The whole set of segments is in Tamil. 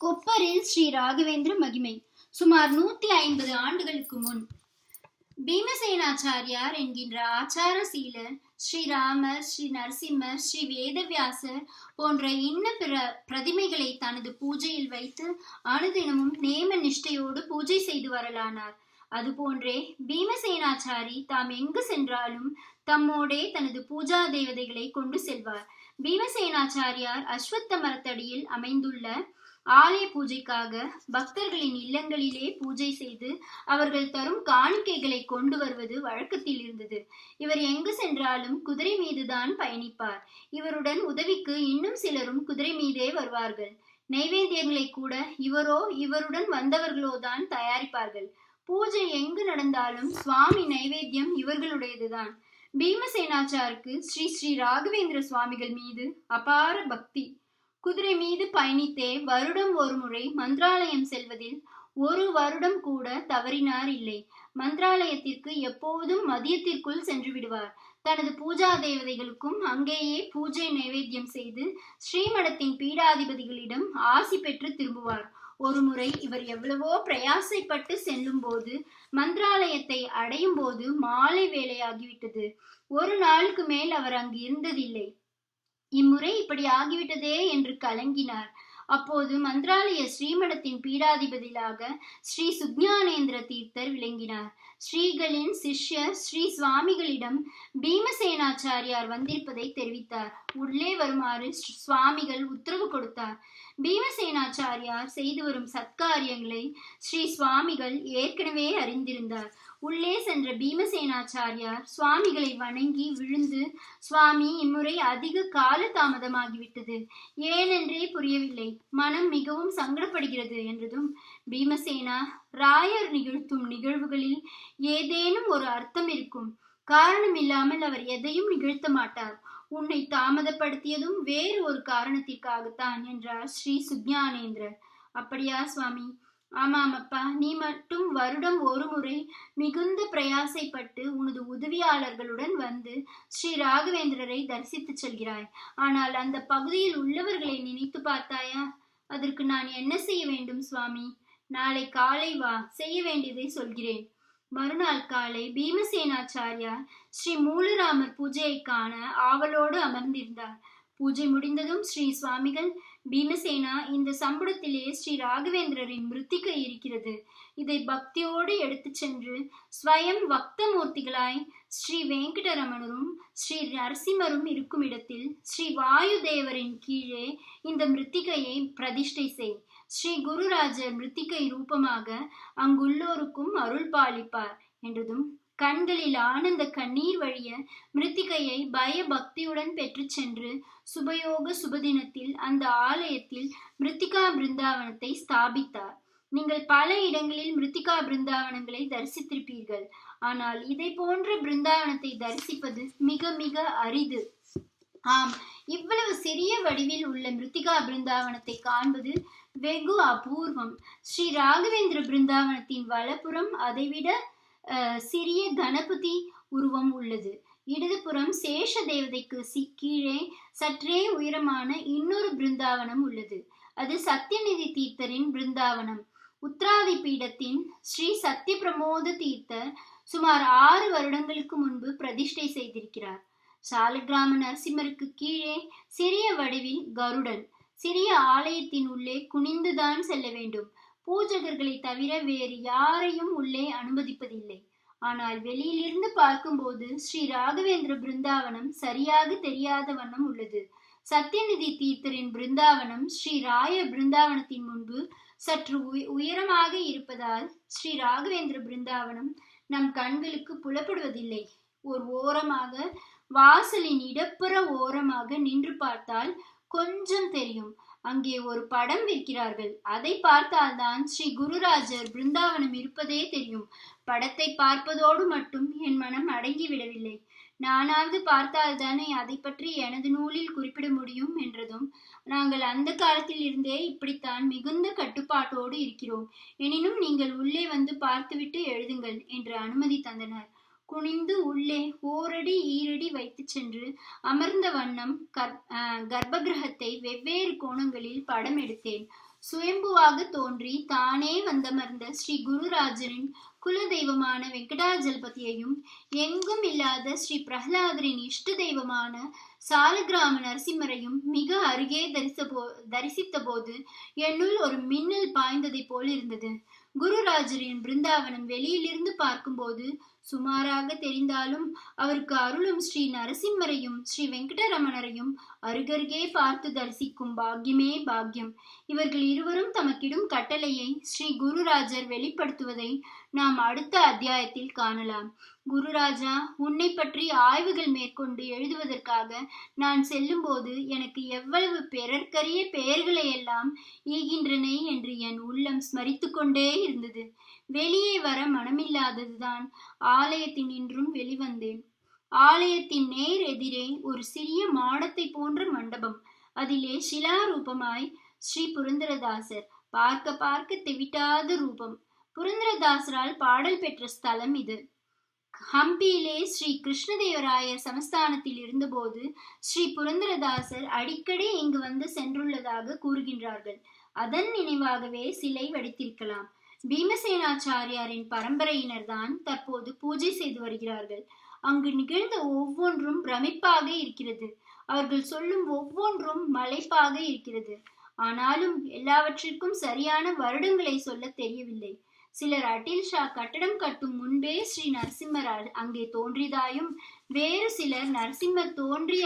கொப்பரில் ஸ்ரீ ராகவேந்திர மகிமை. சுமார் நூத்தி ஐம்பது ஆண்டுகளுக்கு முன் பீமசேனாச்சாரியார் என்கின்ற ஆச்சார சீலர் ஸ்ரீராமர் ஸ்ரீ நரசிம்மர் ஸ்ரீ வேதவியாசர் போன்ற இன்ன பிற பிரதிமைகளை தனது பூஜையில் வைத்து அனுதினமும் நேம நிஷ்டையோடு பூஜை செய்து வரலானார். அதுபோன்றே பீமசேனாச்சாரி தாம் எங்கு சென்றாலும் தம்மோடே தனது பூஜா தேவதைகளை கொண்டு செல்வார். பீமசேனாச்சாரியார் அஸ்வத்த மரத்தடியில் அமைந்துள்ள ஆலய பூஜைக்காக பக்தர்களின் இல்லங்களிலே பூஜை செய்து அவர்கள் தரும் காணிக்கைகளை கொண்டு வருவது வழக்கத்தில் இருந்தது. இவர் எங்கு சென்றாலும் குதிரை மீதுதான் பயணிப்பார். இவருடன் உதவிக்கு இன்னும் சிலரும் குதிரை மீதே வருவார்கள். நைவேத்தியங்களை கூட இவரோ இவருடன் வந்தவர்களோ தான் தயாரிப்பார்கள். பூஜை எங்கு நடந்தாலும் சுவாமி நைவேத்தியம் இவர்களுடையதுதான். பீமசேனாச்சாருக்கு ஸ்ரீ ஸ்ரீ ராகவேந்திர சுவாமிகள் மீது அபார பக்தி. குதிரை மீது பயணித்தே வருடம் ஒரு முறை மந்திராலயம் செல்வதில் ஒரு வருடம் கூட தவறினார் இல்லை. மந்திராலயத்திற்கு எப்போதும் மதியத்திற்குள் சென்று விடுவார். தனது பூஜா தேவதைகளுக்கும் அங்கேயே பூஜை நைவேத்தியம் செய்து ஸ்ரீமடத்தின் பீடாதிபதிகளிடம் ஆசி பெற்று திரும்புவார். ஒருமுறை இவர் எவ்வளவோ பிரயாசைப்பட்டு செல்லும் போது மந்திராலயத்தை அடையும் போது மாலை வேலையாகிவிட்டது ஒரு நாளுக்கு மேல் அவர் அங்கு இருந்ததில்லை. இம்முறை இப்படி ஆகிவிட்டதே என்று கலங்கினார். அப்போது மந்திராலய ஸ்ரீமடத்தின் பீடாதிபதியாக ஸ்ரீ சுக்ஞானேந்திர தீர்த்தர் விளங்கினார். ஸ்ரீகளின் சிஷ்யர் ஸ்ரீ சுவாமிகளிடம் பீமசேனாச்சாரியார் வந்திருப்பதை தெரிவித்தார். உள்ளே வருமாறு சுவாமிகள் உத்தரவு கொடுத்தார். பீமசேனாச்சாரியார் செய்து வரும் சத்காரியங்களை ஸ்ரீ சுவாமிகள் ஏற்கனவே அறிந்திருந்தார். உள்ளே சென்ற பீமசேனாச்சாரியார் சுவாமிகளை வணங்கி விழுந்து சுவாமி இம்முறை அதிக கால தாமதமாகிவிட்டது ஏனென்றே புரியவில்லை. மனம் மிகவும் சங்கடப்படுகிறது என்றதும் பீமசேனா ராயர் நிகழ்த்தும் நிகழ்வுகளில் ஏதேனும் ஒரு அர்த்தம் இருக்கும். காரணம் இல்லாமல் அவர் எதையும் நிகழ்த்த மாட்டார். உன்னை தாமதப்படுத்தியதும் வேறு ஒரு காரணத்திற்காகத்தான் என்றார் ஸ்ரீ சுக்ஞானேந்திரர். அப்படியா சுவாமி? ஆமாம் அப்பா நீ மட்டும் வருடம் ஒரு முறை மிகுந்த பிரயாசைப்பட்டு உனது உதவியாளர்களுடன் வந்து ஸ்ரீ ராகவேந்திரரை தரிசித்து செல்கிறாய். ஆனால் அந்த பகுதியில் உள்ளவர்களை நினைத்து பார்த்தாயா? அதற்கு நான் என்ன செய்ய வேண்டும் சுவாமி? நாளை காலை வா செய்ய வேண்டியதை சொல்கிறேன். மறுநாள் காலை பீமசேனாச்சாரியார் ஸ்ரீ மூலராமர் பூஜையை காண ஆவலோடு அமர்ந்திருந்தார். பூஜை முடிந்ததும் ஸ்ரீ சுவாமிகள் பீமசேனா இந்த சம்புடத்திலே ஸ்ரீ ராகவேந்திரரின் மிருத்திகை இருக்கிறது. இதை பக்தியோடு எடுத்து சென்று ஸ்வயம் பக்தமூர்த்திகளாய் ஸ்ரீ வெங்கடரமணரும் ஸ்ரீ நரசிம்மரும் இருக்கும் இடத்தில் ஸ்ரீ வாயுதேவரின் கீழே இந்த மிருத்திகையை பிரதிஷ்டை செய். ஸ்ரீ குருராஜர் மிருத்திகை ரூபமாக அங்குள்ளோருக்கும் அருள் பாலிப்பார் என்றதும் கண்களில் ஆனந்த கண்ணீர் வழிய மிருத்திகையை பயபக்தியுடன் பெற்று சென்று சுபயோக சுபதினத்தில் அந்த ஆலயத்தில் மிருத்திகா பிருந்தாவனத்தை ஸ்தாபித்தார். நீங்கள் பல இடங்களில் மிருத்திகா பிருந்தாவனங்களை தரிசித்திருப்பீர்கள். ஆனால் இதை போன்ற பிருந்தாவனத்தை தரிசிப்பது மிக மிக அரிது. ஆம் இவ்வளவு சிறிய வடிவில் உள்ள மிருத்திகா பிருந்தாவனத்தை காண்பது வெகு அபூர்வம். ஸ்ரீ ராகவேந்திர பிருந்தாவனத்தின் வலப்புறம் அதைவிட சிறிய கணபதி உருவம் உள்ளது. இடதுபுறம் சேஷ தேவதைக்கு கீழே சற்றே உயரமான இன்னொரு பிருந்தாவனம் உள்ளது. அது சத்தியநிதி தீர்த்தரின் பிருந்தாவனம். உத்ராதி பீடத்தின் ஸ்ரீ சத்திய பிரமோத தீர்த்தர் சுமார் ஆறு வருடங்களுக்கு முன்பு பிரதிஷ்டை செய்திருக்கிறார். சாலகிராம நரசிம்மருக்கு கீழே சிறிய வடிவில் கருடன். சிறிய ஆலயத்தின் உள்ளே குனிந்துதான் செல்ல வேண்டும். பூஜகர்களை தவிர வேறு யாரையும் உள்ளே அனுமதிப்பதில்லை. ஆனால் வெளியிலிருந்து பார்க்கும்போது ஸ்ரீ ராகவேந்திர பிருந்தாவனம் சரியாக தெரியாத வண்ணம் உள்ளது. சத்யநிதி தீர்த்தரின் பிருந்தாவனம் ஸ்ரீ ராய பிருந்தாவனத்தின் முன்பு சற்று உயரமாக இருப்பதால் ஸ்ரீ ராகவேந்திர பிருந்தாவனம் நம் கண்களுக்கு புலப்படுவதில்லை. ஒரு ஓரமாக வாசலின் இடப்புற ஓரமாக நின்று பார்த்தால் கொஞ்சம் தெரியும். அங்கே ஒரு படம் விற்கிறார்கள் அதை பார்த்தால்தான் ஸ்ரீ குருராஜர் பிருந்தாவனம் இருப்பதே தெரியும். படத்தை பார்ப்பதோடு மட்டும் என் மனம் அடங்கிவிடவில்லை நானாவது பார்த்தால்தானே அதை பற்றி எனது நூலில் குறிப்பிட முடியும் என்றதும் நாங்கள் அந்த காலத்தில் இருந்தே இப்படித்தான் மிகுந்த கட்டுப்பாட்டோடு இருக்கிறோம். எனினும் நீங்கள் உள்ளே வந்து பார்த்துவிட்டு எழுதுங்கள் என்று அனுமதி தந்தனர். குனிந்து உள்ளே ஓரடி ஈரடி வைத்து சென்று அமர்ந்த வண்ணம் கர்ப்ப கிரகத்தை வெவ்வேறு கோணங்களில் படம் எடுத்தேன். சுயம்புவாக தோன்றி தானே வந்தமர்ந்த ஸ்ரீ குருராஜரின் குல தெய்வமான வெங்கடாஜலபதியையும் எங்கும் இல்லாத ஸ்ரீ பிரகலாதரின் இஷ்ட தெய்வமான சாலகிராம நரசிம்மரையும் மிக அருகே தரிச போ தரிசித்த போது என்னுள் ஒரு மின்னல் பாய்ந்ததை போல் இருந்தது குருராஜரின் பிருந்தாவனம் வெளியிலிருந்து பார்க்கும்போது சுமாராக தெரிந்தாலும் அவருக்கு அருளும் ஸ்ரீ நரசிம்மரையும் ஸ்ரீ வெங்கடரமணரையும் அருகருகே பார்த்து தரிசிக்கும் பாக்கியமே பாக்கியம். இவர்கள் இருவரும் தமக்கிடும் கட்டளையை ஸ்ரீ குருராஜர் வெளிப்படுத்துவதை நாம் அடுத்த அத்தியாயத்தில் காணலாம். குருராஜா உன்னை பற்றி ஆய்வுகள் மேற்கொண்டு எழுதுவதற்காக நான் செல்லும்போது எனக்கு எவ்வளவு பிறர்க்கரிய பெயர்களையெல்லாம் ஈகின்றனே ஈகின்றன என்று என் உள்ளம் ஸ்மரித்து கொண்டே இருந்தது. வெளியே வர மனமில்லாததுதான். ஆலயத்தினின்றும் வெளிவந்தேன். ஆலயத்தின் நேர் எதிரே ஒரு சிறிய மாடத்தை போன்ற மண்டபம். அதிலே சிலாரூபமாய் ஸ்ரீ புரந்தரதாசர் பார்க்க பார்க்க தெவிட்டாத ரூபம். புரந்தரதாசரால் பாடல் பெற்ற ஸ்தலம் இது. ஹம்பியிலே ஸ்ரீ கிருஷ்ணதேவராயர் சமஸ்தானத்தில் இருந்தபோது ஸ்ரீ புரந்தரதாசர் அடிக்கடி இங்கு வந்து சென்றுள்ளதாக கூறுகின்றார்கள். அதன் நினைவாகவே சிலை வடித்திருக்கலாம். பீமசேனாச்சாரியாரின் பரம்பரையினர் தான் தற்போது பூஜை செய்து வருகிறார்கள். அங்கு நிகழ்ந்த ஒவ்வொன்றும் பிரமிப்பாக இருக்கிறது. அவர்கள் சொல்லும் ஒவ்வொன்றும் மலைப்பாக இருக்கிறது. ஆனாலும் எல்லாவற்றிற்கும் சரியான வருடங்களை சொல்ல தெரியவில்லை. சிலர் அட்டில் ஷா கட்டடம் கட்டும் முன்பே ஸ்ரீ நரசிம்மர் அங்கே தோன்றியதாயும் வேறு சிலர் நரசிம்மர் தோன்றிய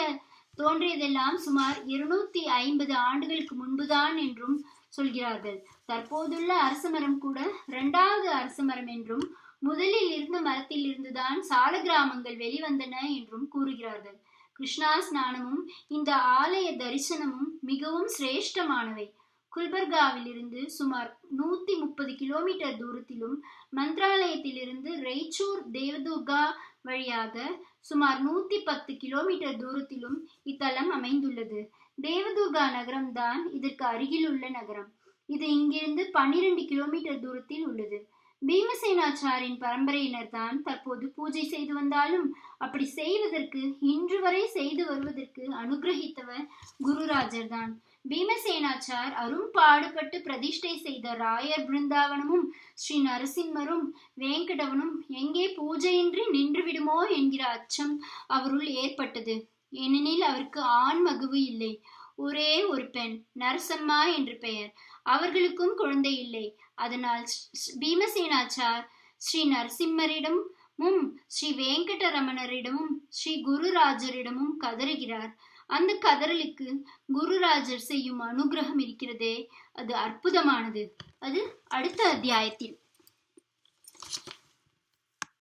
தோன்றியதெல்லாம் சுமார் இருநூத்தி ஐம்பது ஆண்டுகளுக்கு முன்புதான் என்றும் சொல்கிறார்கள். தற்போதுள்ள அரசமரம் கூட இரண்டாவது அரசமரம் என்றும் முதலில் இருந்த மரத்தில் இருந்துதான் சால கிராமங்கள் வெளிவந்தன என்றும் கூறுகிறார்கள். கிருஷ்ணா ஸ்நானமும் இந்த ஆலய தரிசனமும் மிகவும் சிரேஷ்டமானவை. குல்பர்காவிலிருந்து சுமார் நூத்தி முப்பது கிலோமீட்டர் தூரத்திலும் மந்திராலயத்திலிருந்து ரெய்ச்சூர் தேவதுர்கா வழியாக சுமார் நூத்தி பத்து கிலோமீட்டர் தூரத்திலும் இத்தலம் அமைந்துள்ளது. தேவதுர்கா நகரம் தான் இதற்கு அருகில் உள்ள நகரம். இது இங்கிருந்து பன்னிரண்டு கிலோமீட்டர் தூரத்தில் உள்ளது. பீமசேனாச்சாரின் பரம்பரையினர் தான் தற்போது பூஜை செய்து வந்தாலும் அப்படி செய்வதற்கு இன்று வரை செய்து வருவதற்கு அனுகிரகித்தவர் குருராஜர் தான். பீமசேனாச்சார் அரும் பாடுபட்டு பிரதிஷ்டை செய்த ராயர் பிருந்தாவனமும் ஸ்ரீ நரசிம்மரும் வேங்கடவனும் எங்கே பூஜையின்றி நின்றுவிடுமோ என்கிற அச்சம் அவருள் ஏற்பட்டது. ஏனெனில் அவருக்கு ஆண் மகுவு இல்லை. ஒரே ஒரு பெண் நரசம்மா என்று பெயர். அவர்களுக்கும் குழந்தை இல்லை. அதனால் பீமசேனாச்சார் ஸ்ரீ நரசிம்மரிடமும் ஸ்ரீ வேங்கடரமணரிடமும் ஸ்ரீ குருராஜரிடமும் கதறுகிறார். அந்த கதறலுக்கு குருராஜர் செய்யும் அனுகிரகம் இருக்கிறதே. அது அற்புதமானது. அது அடுத்த அத்தியாயத்தில்.